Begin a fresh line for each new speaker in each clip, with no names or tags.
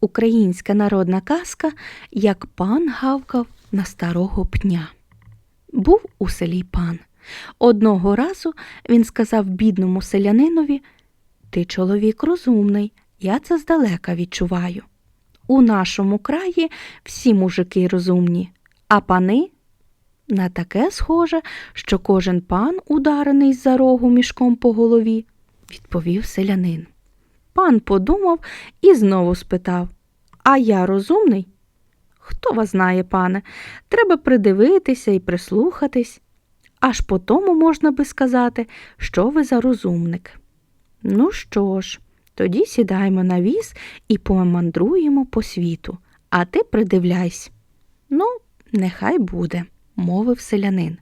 Українська народна казка, як пан гавкав на старого пня. Був у селі пан. Одного разу він сказав бідному селянинові Ти чоловік розумний, я це здалека відчуваю. У нашому краї всі мужики розумні, а пани на таке схоже, що кожен пан, ударений за рогу мішком по голові, відповів селянин. Пан подумав і знову спитав А я розумний? Хто вас знає, пане? Треба придивитися і прислухатись. Аж по тому можна би сказати, що ви за розумник. Ну що ж, тоді сідаймо на віз і помандруємо по світу, а ти придивляйся. Ну, нехай буде, мовив селянин.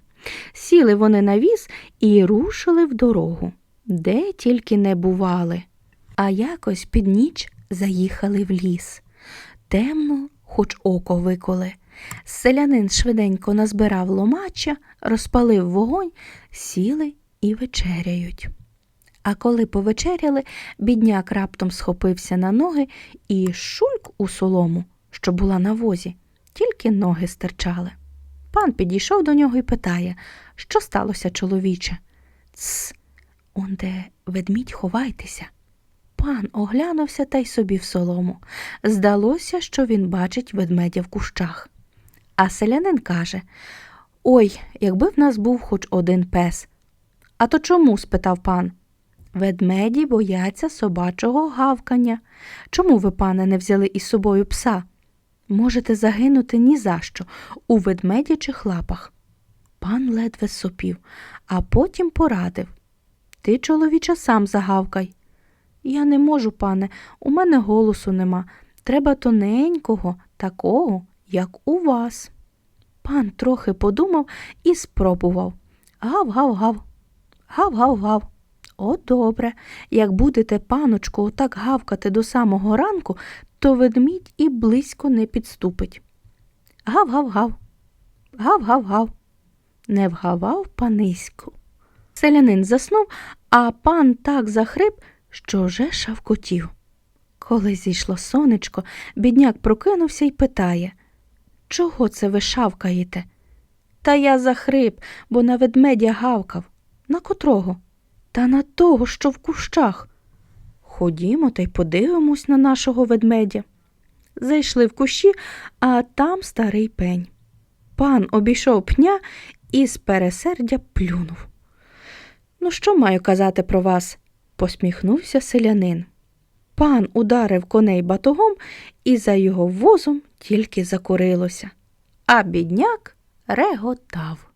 Сіли вони на віз і рушили в дорогу, де тільки не бували. А якось під ніч заїхали в ліс. Темно, хоч око виколи. Селянин швиденько назбирав ломача, розпалив вогонь, сіли і вечеряють. А коли повечеряли, бідняк раптом схопився на ноги і шульк у солому, що була на возі, тільки ноги стирчали. Пан підійшов до нього і питає, що сталося, чоловіче? Цс, онде ведмідь ховайтеся. Пан оглянувся та й собі в солому. Здалося, що він бачить ведмедя в кущах. А селянин каже Ой, якби в нас був хоч один пес. А то чому? спитав пан. Ведмеді бояться собачого гавкання. Чому ви, пане, не взяли із собою пса? Можете загинути ні за що у ведмедячих лапах. Пан ледве сопів, а потім порадив. Ти, чоловіче, сам загавкай. Я не можу, пане, у мене голосу нема. Треба тоненького, такого, як у вас. Пан трохи подумав і спробував. Гав-гав-гав. Гав-гав-гав. О, добре. Як будете, паночку, отак гавкати до самого ранку, то ведмідь і близько не підступить. Гав-гав-гав. Гав-гав-гав. Не вгавав паниську. Селянин заснув, а пан так захрип, що вже шавкотів. Коли зійшло сонечко, бідняк прокинувся і питає Чого це ви шавкаєте? Та я захрип, бо на ведмедя гавкав. На котрого? Та на того, що в кущах. Ходімо та й подивимось на нашого ведмедя. Зайшли в кущі, а там старий пень. Пан обійшов пня і з пересердя плюнув. Ну, що маю казати про вас? Посміхнувся селянин. Пан ударив коней батогом, і за його возом тільки закурилося, а бідняк реготав.